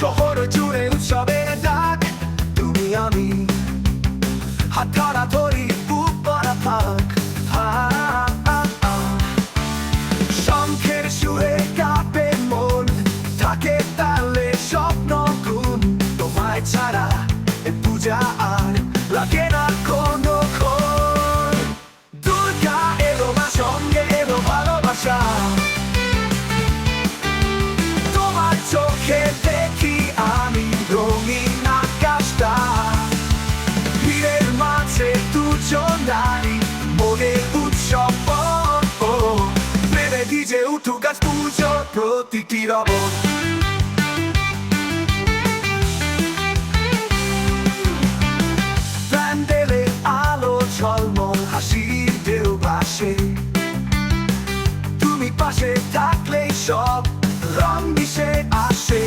শহর জুড়ে উৎসবে ডাক। তুমি আমি হাত ধরা ধরি বুক পরা থাক শঙ্খের সুরে কাঁপে মন গুণ। তোমায় ছাড়া এ আর লাগে না কোনো সঙ্গে ভালোবাসা। তোমার ভিজে উঠুক আজ পুজো প্রতিটি রব প্যান্ডেলে আলো, ঝলমল, হাসির ঢেউ ভাসে। তুমি পাশে থাকলেই সব রং মিশে আসে।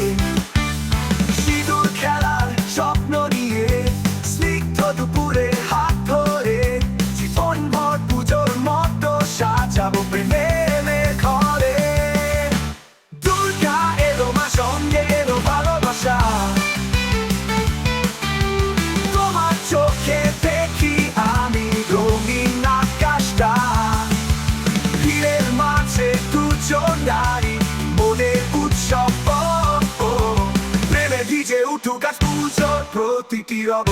উঠুক আজ প্রতিটি রব।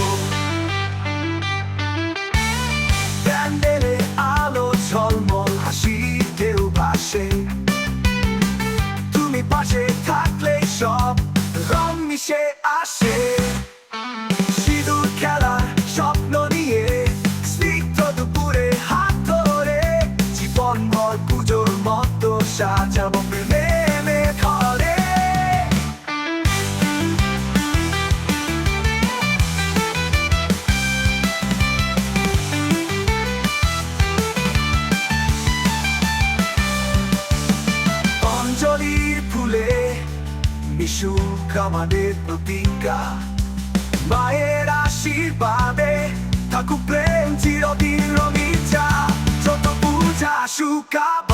মিশু আমাদের প্রতিজ্ঞা। মায়ের আশীর্বাদে থাকুক প্রেম চিরদিন রঙিন যত পূজা ধরে